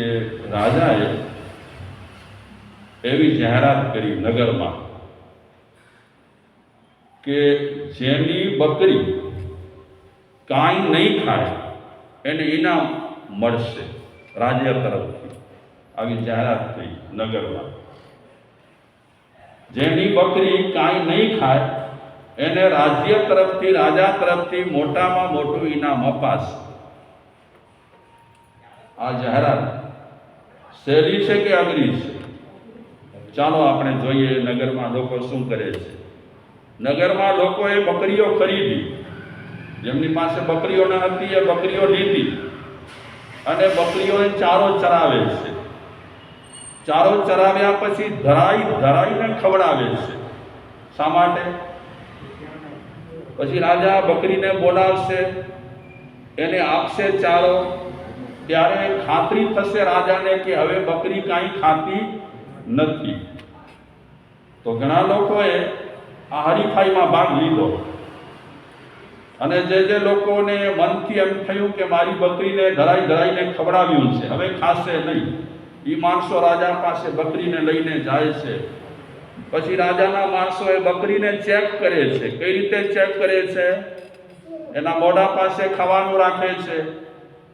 કે રાજાએ એવી જાહેરાત કરી નગરમાં કે જેની બકરી કાંઈ નહીં ખાય, એને ઇનામ મળશે રાજ્ય તરફથી. આવી જાહેરાત થઈ નગરમાં. જેની બકરી કાંઈ નહીં ખાય, એને રાજ્ય તરફથી, રાજા તરફથી મોટામાં મોટું ઇનામ અપાશે. આ જાહેરાત સહેલી છે કે અઘરી છે? ચાલો આપણે જોઈએ નગરમાં લોકો શું કરે છે. નગરમાં લોકોએ બકરીઓ ખરીદી. જેમની પાસે બકરીઓ ન હતી, એ બકરીઓ લીધી. અને બકરીઓને ચારો ચરાવે છે. ચારો ચરાવ્યા પછી ધરાઈ, ધરાઈને ખવડાવે છે. શા માટે? પછી રાજા બકરીને બોલાવશે, એને આપશે ચારો. ત્યારે ખાતરી થશે રાજાને કે હવે બકરી કાંઈ ખાતી નથી. તો ઘણા લોકોએ આ હરીફાઈમાં ભાગ લીધો. અને જે જે લોકોને મનથી એમ થયું કે મારી બકરીને ધરાઈ ધરાઈને ખવડાવ્યું છે, હવે ખાશે નહીં. એ માણસો રાજા પાસે બકરીને લઈને જાય છે. પછી રાજાના માણસો એ બકરીને ચેક કરે છે. કઈ રીતે ચેક કરે છે? એના મોઢા પાસે ખાવાનું રાખે છે.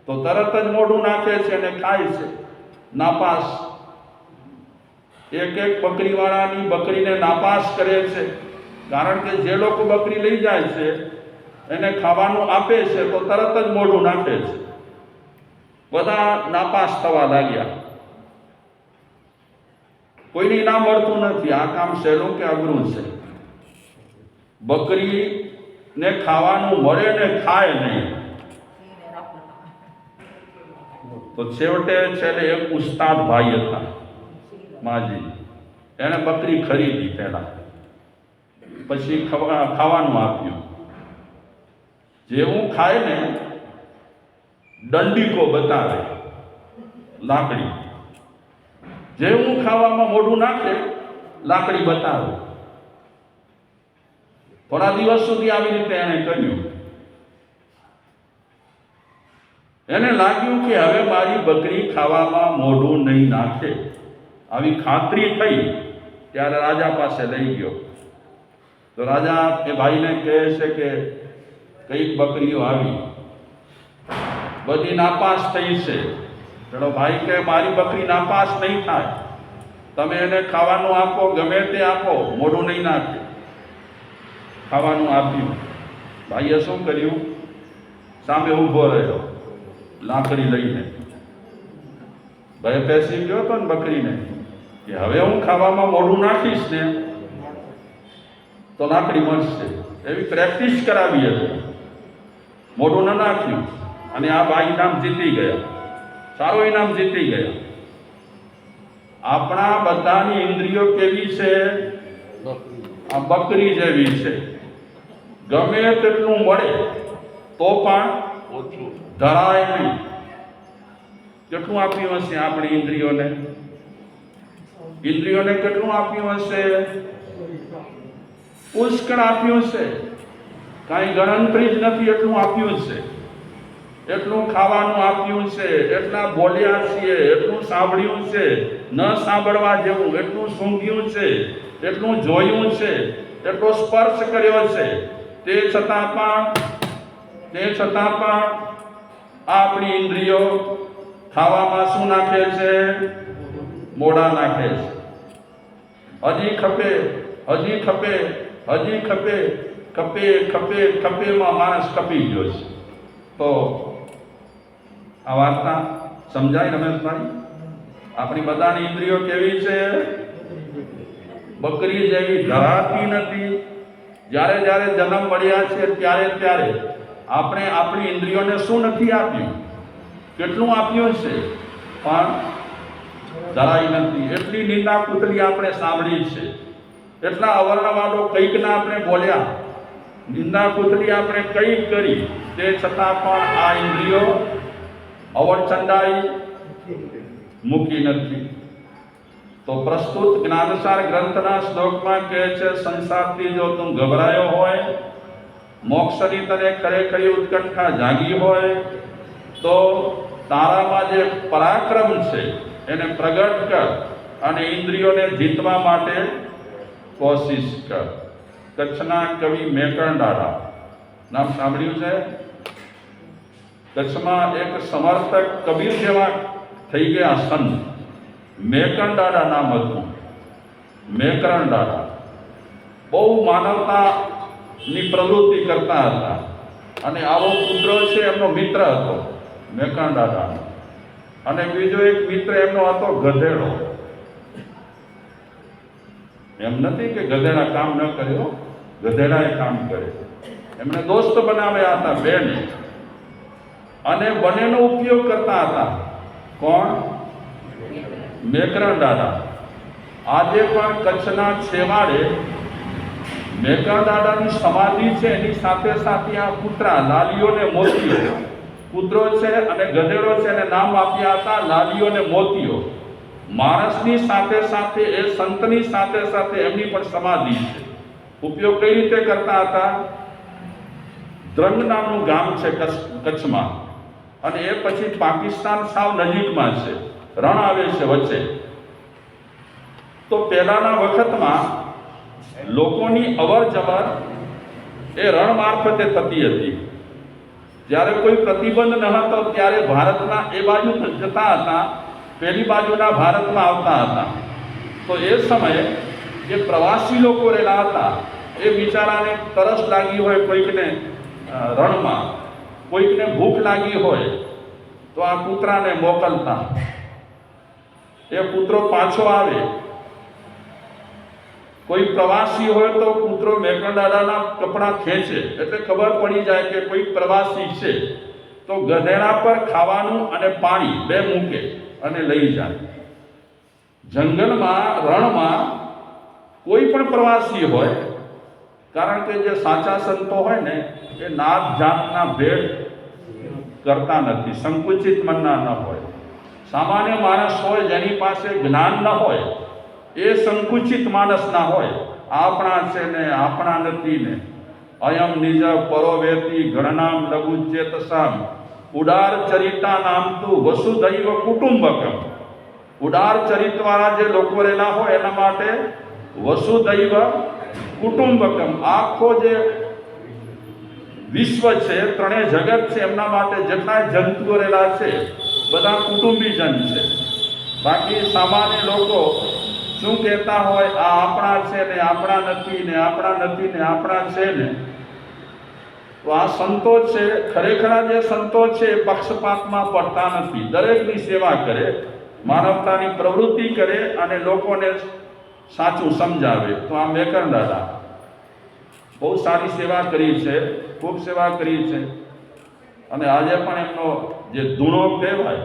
તો તરત જ મોઢું નાખે છે અને ખાય છે. નાપાસ. એક એક બકરીવાળાની બકરીને નાપાસ કરે છે. કારણ કે જે લોકો બકરી લઈ જાય છે, એને ખાવાનું આપે છે, તો તરત જ મોઢું નાખે છે. બધા નાપાસ થવા લાગ્યા. કોઈને ના મળતું નથી. આ કામ સહેલું કે અઘરું છે? બકરીને ખાવાનું મળે ને ખાય નહીં. તો છેવટે છેલ્લે એક ઉસ્તાદ ભાઈ હતા માજી. એણે બકરી ખરીદી પહેલા. પછી ખવા- ખાવાનું આપ્યું. જેવું ખાય ને, દંડીકો બતાવે, લાકડી. જેવું ખાવામાં મોઢું નાખે, લાકડી બતાવે. થોડા દિવસ સુધી આવી રીતે એણે કર્યું. એને લાગ્યું કે હવે મારી બકરી ખાવામાં મોઢું નહીં નાખે. આવી ખાતરી થઈ ત્યારે રાજા પાસે લઈ ગયો. તો રાજા એ ભાઈને કહે છે કે કંઈક બકરીઓ આવી. બધી નાપાસ થઈ છે. ચલો ભાઈ કે મારી બકરી નાપાસ નહીં થાય. તમે એને ખાવાનું આપો, ગમે તે આપો, મોઢું નહીં નાખે. ખાવાનું આપ્યું. ભાઈએ શું કર્યું? સામે ઊભો રહ્યો. લાકડી લઈને. ભય પેસી ગયો તો ને બકરીને, કે હવે હું ખાવામાં મોઢું નાખીશ ને, તો લાકડી મળશે એવી પ્રેક્ટિસ કરાવી હતી. મોઢું ન નાખ્યું અને આ બા ઇનામ જીતી ગયા. સારું ઇનામ જીતી ગયા. આપણા બધાની ઇન્દ્રિયો કેવી છે? આ બકરી જેવી છે. ગમે તેટલું મળે, તો પણ ધરાય કેટલું આપ્યું હશે આપણી ઇન્દ્રિયોને? ઇન્દ્રિયોને કેટલું આપ્યું હશે? પુષ્કળ આપ્યું છે કાંઈ ગણતરી જ નથી એટલું આપ્યું છે એટલું ખાવાનું આપ્યું છે એટલા બોલ્યા છીએ, એટલું સાંભળ્યું છે, ન સાંભળવા જેવું, એટલું સૂંઘ્યું છે, એટલું જોયું છે, એટલો સ્પર્શ કર્યો છે. તે છતાં પણ, તે છતાં પણ આપણી ઇન્દ્રિયો ખાવામાં શું નાખે છે? મોડા નાખે છે. હજી ખપે હજી ખપે હજી ખપે ખપે ખપે, ખપેમાં માણસ કપી ગયો છે. તો આ વાર્તા સમજાય રમેશભાઈ? આપણી બધાની ઇન્દ્રિયો કેવી છે? બકરી જેવી ધરાતી નથી. જ્યારે જ્યારે જન્મ મળ્યા છે, ત્યારે ત્યારે આપણે આપણી ઇન્દ્રિયોને શું નથી આપ્યું? કેટલું આપ્યું છે? પણ ધરાઈ નથી. એટલી નીંદા કૂતરી આપણે સાંભળી છે. એટલા અવર્ણવાદો કંઈકના આપણે બોલ્યા. નિંદા કૂતરી આપણે કંઈક કરી. તે છતાં પણ આ ઇન્દ્રિયો અવરચંડાઈ મૂકી નથી. તો પ્રસ્તુત જ્ઞાનસાર ગ્રંથના શ્લોકમાં કહે છે, સંસારથી જો તું ગભરાયો હોય મોક્ષની તને ખરેખરી ઉત્કંઠા જાગી હોય, તો તારામાં જે પરાક્રમ છે, એને પ્રગટ કર અને ઇન્દ્રિયોને જીતવા માટે કોશિશ કર. કચ્છના કવિ મેકણડાડા નામ સાંભળ્યું છે? કચ્છમાં એક સમર્થક કબીર જેવા થઈ ગયા સંત. મેકરણારા નામ હતું. મેકરણદાદા બહુ માનવતાની પ્રવૃત્તિ કરતા હતા. અને આવો પુત્ર છે એમનો મિત્ર હતો મેકરણદાદાનો અને બીજો એક મિત્ર એમનો હતો ગધેડો. એમ નથી કે ગધેડા કામ ન કર્યો, ગધેડાએ કામ કર્યું. એમણે દોસ્ત બનાવ્યા હતા બેન. અને બંનેનો ઉપયોગ કરતા હતા. કોણ? મેકરણ દાદા. આજે પણ કચ્છના છેવાડે મેકરણ દાદાની સમાધિ છે, એની સાથે સાથે આ કૂતરા લાલીઓ ને મોતીઓ. કૂતરો છે અને ગધેડો છે, એને નામ આપ્યા હતા લાલીઓ ને મોતીઓ. માણસની સાથે સાથે એ સંતની સાથે સાથે એમની પણ સમાધિ છે. ઉપયોગ કઈ રીતે કરતા હતા? દ્રંગ નામનું ગામ છે કચ્છ, કચ્છમાં. અને એ પછી પાકિસ્તાન સાવ નજીકમાં છે. રણ આવે છે વચ્ચે. તો પહેલાના વખતમાં લોકોની અવર જવર એ રણ મારફતે થતી હતી. જ્યારે કોઈ પ્રતિબંધ ન હતો, ત્યારે ભારતના એ બાજુ જતા હતા, પેલી બાજુના ભારતમાં આવતા હતા. તો એ સમયે જે પ્રવાસી લોકો રહેલા હતા, એ બિચારાને તરસ લાગી હોય કોઈકને રણમાં, કોઈકને ભૂખ લાગી હોય, તો આ કૂતરાને મોકલતા. એ કૂતરો પાછો આવે કોઈ પ્રવાસી હોય તો કૂતરો મેકરદાદાના કપડાં ખેંચે. એટલે ખબર પડી જાય કે કોઈ પ્રવાસી છે. તો ગધેડા પર ખાવાનું અને પાણી બે મૂકે અને લઈ જાય. જંગલમાં, રણમાં કોઈ પણ પ્રવાસી હોય, કારણ કે જે સાચા સંતો હોય ને, એ નાત જાતના ભેદ કરતા નથી, સંકુચિત મનના ન હોય. સામાન્ય માણસ હોય જેની પાસે જ્ઞાન ન હોય એ સંકુચિત માણસ ના હોય. આપણા છે ને, આપણા નથી ને. અયમ નિજ પરોવેતી ગણનામ લઘુ ચેતસામ. ઉડાર ચરિતા નામ તું વસુદૈવ કુટુંબકમ. ઉડાર ચરિતવાળા જે લોકો રહેલા હોય એના માટે વસુદૈવ કુટુંબકમ. આખો જે વિશ્વ છે, ત્રણેય જગત છે, એમના માટે જેટલા જંતુઓ રહેલા છે, બધા કુટુંબીજન છે. બાકી સામાન્ય લોકો શું કહેતા હોય, આ આપણા છે ને, આપણા નથી ને, આપણા નથી ને, આપણા છે ને? તો આ સંતો છે, ખરેખર જે સંતો છે એ પક્ષપાતમાં પડતા નથી. દરેકની સેવા કરે, માનવતાની પ્રવૃત્તિ કરે અને લોકોને સાચું સમજાવે. તો આ મેકર દાદા, બહુ સારી સેવા કરી છે, ખૂબ સેવા કરી છે. અને આજે પણ એમનો જે ધૂણો કહેવાય,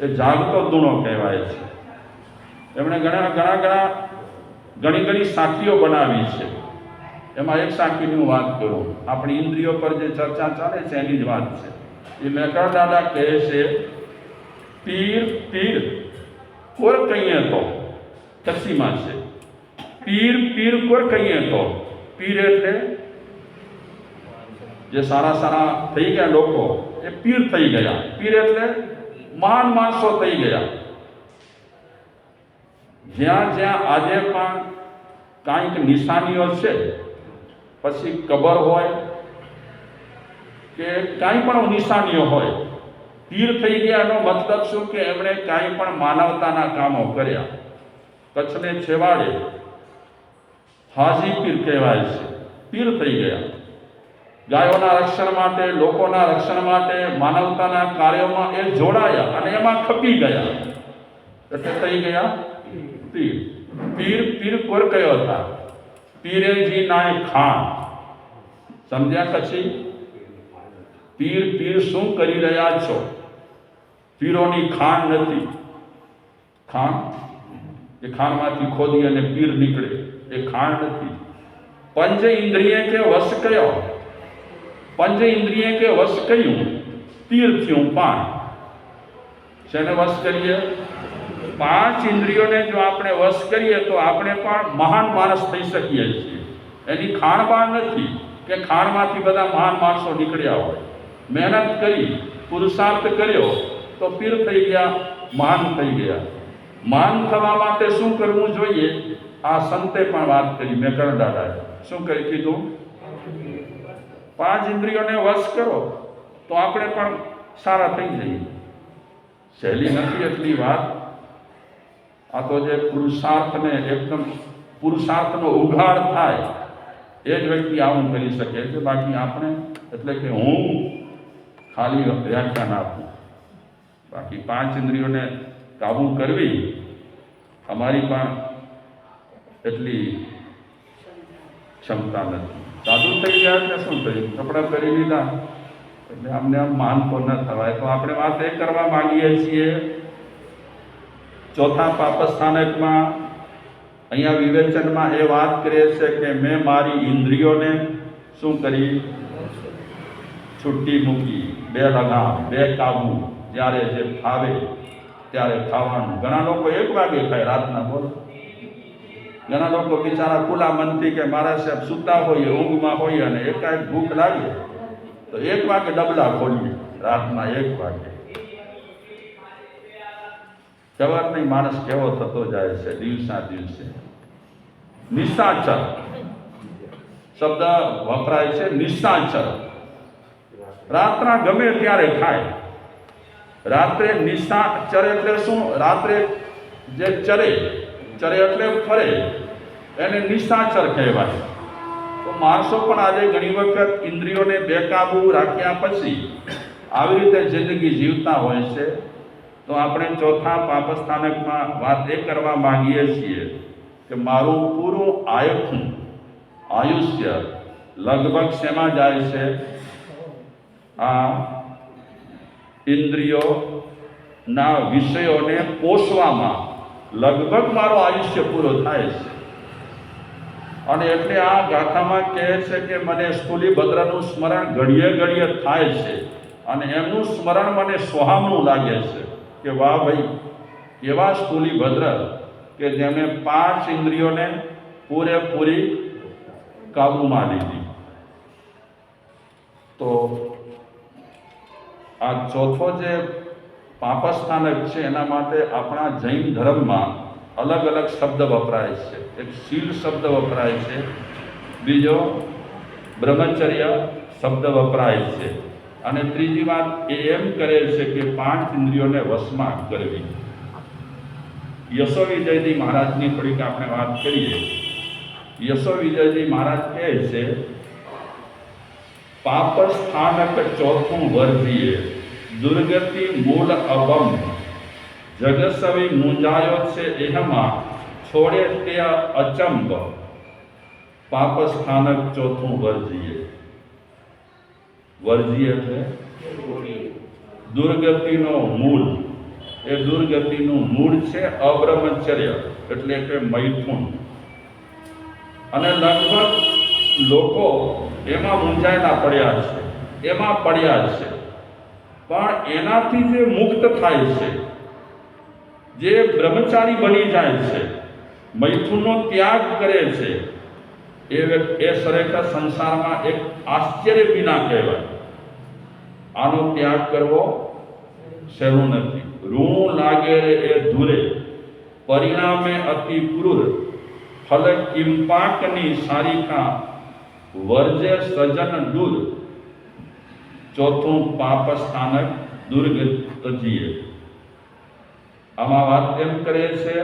એ જાગતો ધૂણો કહેવાય છે. એમણે ઘણા ઘણા ઘણા ઘણી ઘણી સાખીઓ બનાવી છે. એમાં એક સાખીની હું વાત કરું. આપણી ઇન્દ્રિયો પર જે ચર્ચા ચાલે છે, એની જ વાત છે. એ મેકર દાદા કહે છે, પીર પીર, કોર કહીએ તો? કચ્છીમાં છે. પીર પીર, કોર કહીએ તો? પીર એટલે જે સારા સારા થઈ ગયા લોકો, એ પીર થઈ ગયા. પીર એટલે મહાન માણસો થઈ ગયા. જ્યાં જ્યાં આજે પણ કાંઈક નિશાનીઓ છે, પછી કબર હોય કે કાંઈ પણ નિશાનીઓ હોય, પીર થઈ ગયાનો મતલબ શું કે એમણે કાંઈ પણ માનવતાના કામો કર્યા. કચ્છને છેવાડે હાજી પીર કહેવાય છે. પીર થઈ ગયા. ગાયોના રક્ષણ માટે, લોકોના રક્ષણ માટે, માનવતાના કાર્યોમાં એ જોડાયા અને એમાં ખપી ગયા. એટલે થઈ ગયા પીર. પીર પીર કોર કયો હતા? પીરેજી નાય ખાન. સમજ્યા પછી? પીર પીર શું કરી રહ્યા છો? પીરોની ખાણ નથી. ખાણ એ ખાણમાંથી ખોદી અને પીર નીકળે. એ ખાણ નથી. પંચ ઇન્દ્રિય કે વશ કયો પંચ ઇન્દ્રિય કે વશ કયું પીર થયું પાણ શેને વશ કરીએ? પાંચ ઇન્દ્રિયોને જો આપણે વશ કરીએ તો આપણે પણ મહાન માણસ થઈ શકીએ છીએ. એની ખાણમાં નથી કે ખાણમાંથી બધા મહાન માણસો નીકળ્યા હોય. મહેનત કરી, પુરુષાર્થ કર્યો, તો પીર થઈ ગયા, મહાન થઈ ગયા. મહાન થવા માટે શું કરવું જોઈએ? આ સંતે પણ વાત કરી મેં દાદાએ. શું કરી કીધું? પાંચ ઇન્દ્રિયોને વશ કરો, તો આપણે પણ સારા થઈ જઈએ. સહેલી નથી એટલી વાત. આ તો જે પુરુષાર્થને એકદમ પુરુષાર્થનો ઉઘાડ થાય, એ જ વ્યક્તિ આવું કરી શકે છે. બાકી આપણે, એટલે કે હું ખાલી વ્યાખ્યાન આપું. બાકી પાંચ ઇન્દ્રિયોને કાબૂ કરવી, અમારી પણ એટલી ક્ષમતા નથી. સાધુ થઈ ગયા એટલે શું થયું? કપડાં પહેરી લીધા. એટલે અમને આમ માનતો ન થવાય. તો આપણે વાત એ કરવા માંગીએ છીએ ચોથા પાપસ્થાનકમાં અહીંયા વિવેચનમાં એ વાત કરે છે કે મેં મારી ઇન્દ્રિયોને શું કરી? છુટ્ટી મૂકી. બે લગામ બે કાબુ. જ્યારે જે ફાવે ત્યારે ખાવાનું. ઘણા લોકો એક વાગે ખાય રાતના, બોલો. ઘણા લોકો બિચારા ખુલ્લા મનથી કે મારા સાહેબ સૂતા હોઈએ, ઊંઘમાં હોઈએ અને એકાએક ભૂખ લાગે, તો એક વાગે ડબલા ખોલીએ. રાતના એક વાગે. ખબર માણસ કેવો થતો જાય છે દિવસા દિવસે? નિશાચર શબ્દ વપરાય છે નિશાચર રાતના ગમે ત્યારે ખાય. રાત્રે નિશાચર એટલે શું? રાત્રે જે ચરે ચરે એટલે ફરે. એને નિશાચર કહેવાય. તો માણસો પણ આજે ઘણી વખત ઇન્દ્રિયોને બેકાબુ રાખ્યા પછી આવી રીતે જિંદગી જીવતા હોય છે. તો આપણે ચોથા પાપસ્થાનકમાં વાત એ કરવા માંગીએ છીએ કે મારું પૂરું આયુખું, આયુષ્ય લગભગ શેમાં જાય છે? આ ઇન્દ્રિયોના વિષયોને પોષવામાં લગભગ મારો આયુષ્ય પૂરો થાય છે. અને એટલે આ ગાથામાં કહે છે કે મને સ્થૂલીભદ્રનું સ્મરણ ઘડીએ ઘડીએ થાય છે અને એમનું સ્મરણ મને સ્વહામણું લાગે છે. કે વાહ ભાઈ, કેવા સ્થૂલીભદ્ર કે જેમણે પાંચ ઇન્દ્રિયોને પૂરેપૂરી કાબૂમાં લીધી. તો આ ચોથો જે પાપસ્થાનક છે, એના માટે આપણા જૈન ધર્મમાં અલગ અલગ શબ્દ વપરાય છે. એક શીલ શબ્દ વપરાય છે. બીજો બ્રહ્મચર્ય શબ્દ વપરાય છે. અને ત્રીજી વાત એ એમ કરે છે કે પાંચ ઇન્દ્રિયોને વશમાં કરવી. યશો વિજયજી મહારાજની થોડીક આપણે વાત કરીએ. યશો વિજયજી મહારાજ કહે છે પાપ સ્થાનક ચોથું વર્જીએ દુર્ગતિ મૂળ અબમ જગસવી મુંજાયો છે એમાં છોડે તે અચંબ. પાપ સ્થાનક ચોથું વર્જીએ વર્જીએ એટલે દુર્ગતિનો મૂળ. એ દુર્ગતિનું મૂળ છે અબ્રહ્મચર્ય, એટલે કે મૈથુન. અને લગભગ લોકો એમાં મૂંઝાયેલા પડ્યા છે, એમાં પડ્યા છે. પણ એનાથી જે મુક્ત થાય છે, જે બ્રહ્મચારી બની જાય છે, મૈથુનનો ત્યાગ કરે છે એ વ્યક્તિ એ ખરેખર સંસારમાં એક આશ્ચર્ય વિના કહેવાય આનો ત્યાગ કરવો સહેલું નથી ઋણ લાગે રે એ ધૂરે પરિણામે અતિ ક્રૂર ફલ કિંપાકની સારિકા વર્જે સજન દૂર ચોથું પાપ સ્થાનક દુર્ગતિએ આમાં વાત એમ કરે છે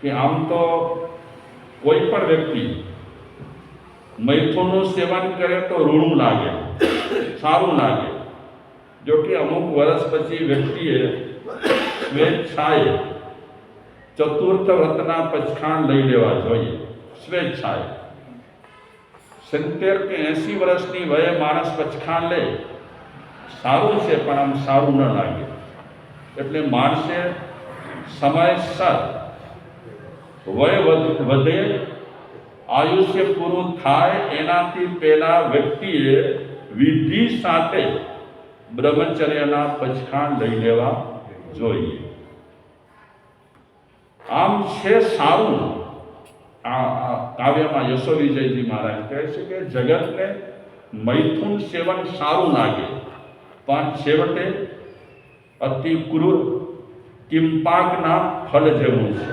કે આમ તો કોઈ પણ વ્યક્તિ મૈથુનનું સેવન કરે તો રૂણું લાગે. સારું લાગે. જો કે અમુક વર્ષ પછી વ્યક્તિએ સ્વેચ્છાએ ચતુર્થ વ્રતના પછખાણ લઈ લેવા જોઈએ. સ્વેચ્છાએ સિત્તેર કે એંસી વર્ષની વયે માણસ પછખાણ લે. સારું છે, પણ આમ સારું ન લાગે. એટલે માણસે સમયસર વય વધે આયુષ્ય પૂરું થાય એનાથી પહેલા વ્યક્તિએ વિધિ સાથે બ્રહ્મચર્યના પછખાણ લઈ લેવા જોઈએ. આમ છે સારું. કાવ્યમાં યશો વિજયજી મહારાજ કહે છે કે જગતને મૈથુન સેવન સારું લાગે, પણ છેવટે અતિ ક્રૂર કિંપાકના ફળ જેવું છે.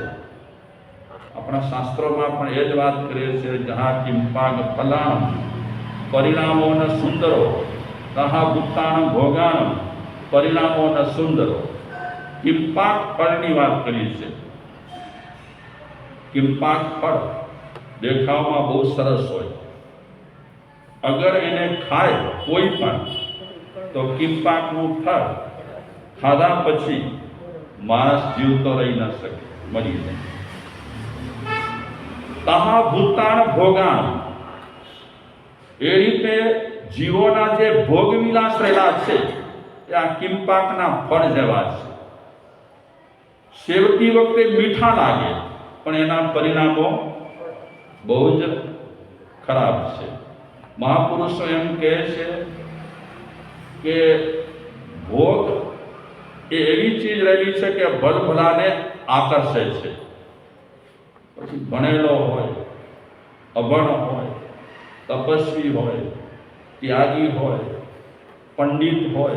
આપણા શાસ્ત્રોમાં પણ એ જ વાત કરીએ છે, જહા કિંપાગ ફલામ, પરિણામોના સુંદરો, તહા ભૂતાણ ભોગાણ, પરિણામોના સુંદરો. કિંપાક ફળની વાત કરી છે. કિંપાક ફળ દેખાવમાં બહુ સરસ હોય. અગર એને ખાય કોઈ પણ, તો કિંપાકનું ફળ ખાધા પછી માણસ જીવતો રહી ન શકે, મરી જાય. તહા ભૂતાણ ભોગાણ. એ રીતે જીવોના જે ભોગ વિલાસ રહેલા છે, એ આ કિંપાકના ફળ જેવા છે. સેવતી વખતે મીઠા લાગે, પણ એના પરિણામો બહુ જ ખરાબ છે. મહાપુરુષો એમ કહે છે કે ભોગ એ એવી ચીજ રહેલી છે કે ભલભલાને આકર્ષે છે. પછી ભણેલો હોય, અભણ હોય, તપસ્વી હોય, ત્યાગી હોય, પંડિત હોય,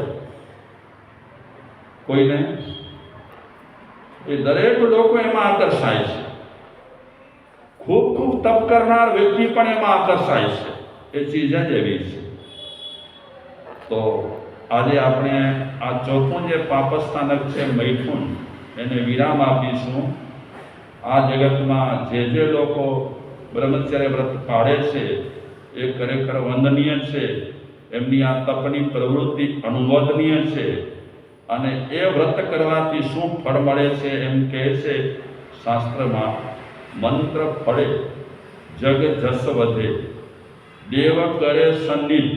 કોઈને? એ દરેક લોકો એમાં આકર્ષાય છે. ખૂબ ખૂબ તપ કરનાર વ્યક્તિ પણ એમાં આકર્ષાય છે. એ ચીજ જ એવી છે. તો આજે આપણે આ ચોથું જે પાપસ્થાનક છે, મૈથુન, એને વિરામ આપીશું. આ જગતમાં જે જે લોકો બ્રહ્મચર્ય વ્રત પાડે છે, એ ખરેખર વંદનીય છે. એમની આ તપની પ્રવૃત્તિ અનુમોદનીય છે. અને એ વ્રત કરવાથી શું ફળ મળે છે એમ કહે છે શાસ્ત્રમાં, મંત્ર ફળે, જગ જસ વધે, દેવ કરે સન્નિધ.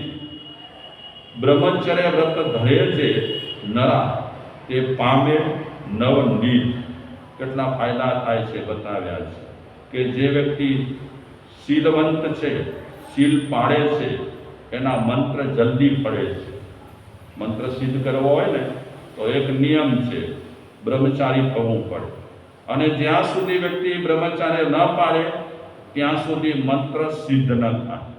બ્રહ્મચર્ય વ્રત ધરે છે, નરા, તે પામે નવનીત કેટલા ફાયદા થાય છે બતાવ્યા છે. કે જે વ્યક્તિ શીલવંત છે, શીલ પાડે છે, એના મંત્ર જલ્દી પડે છે. મંત્ર સિદ્ધ કરવો હોય ને, તો એક નિયમ છે, બ્રહ્મચારી થવું પડે. અને જ્યાં સુધી વ્યક્તિ બ્રહ્મચાર્ય ન પાડે, ત્યાં સુધી મંત્ર સિદ્ધ ન થાય.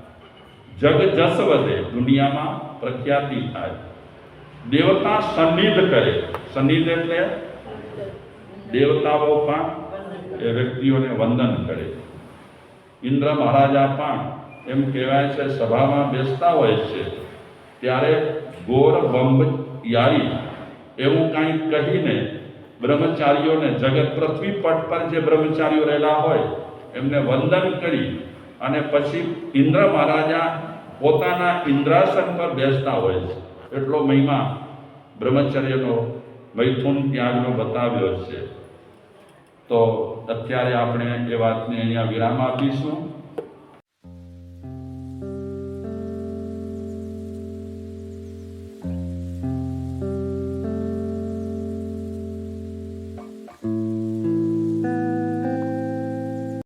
જગ જસ વધે, દુનિયામાં પ્રખ્યાતિ થાય. દેવતા સન્નિધ કરે. સન્નિધ એટલે દેવતાઓ પણ એ વ્યક્તિઓને વંદન કરે. ઇન્દ્ર મહારાજા પણ એમ કહેવાય છે, સભામાં બેસતા હોય છે. ત્યારે ગોર બંબ યારી એવું કાંઈ કહીને બ્રહ્મચારીઓને જગત પૃથ્વી પટ પર જે બ્રહ્મચારીઓ રહેલા હોય એમને વંદન કરી અને પછી ઇન્દ્ર મહારાજા પોતાના ઇન્દ્રાસન પર બેસતા હોય છે. એટલો મહિમા બ્રહ્મચર્યનો મૈથુન ત્યાગનો બતાવ્યો છે. તો અત્યારે આપણે એ વાતને અહીંયા વિરામ આપીશું.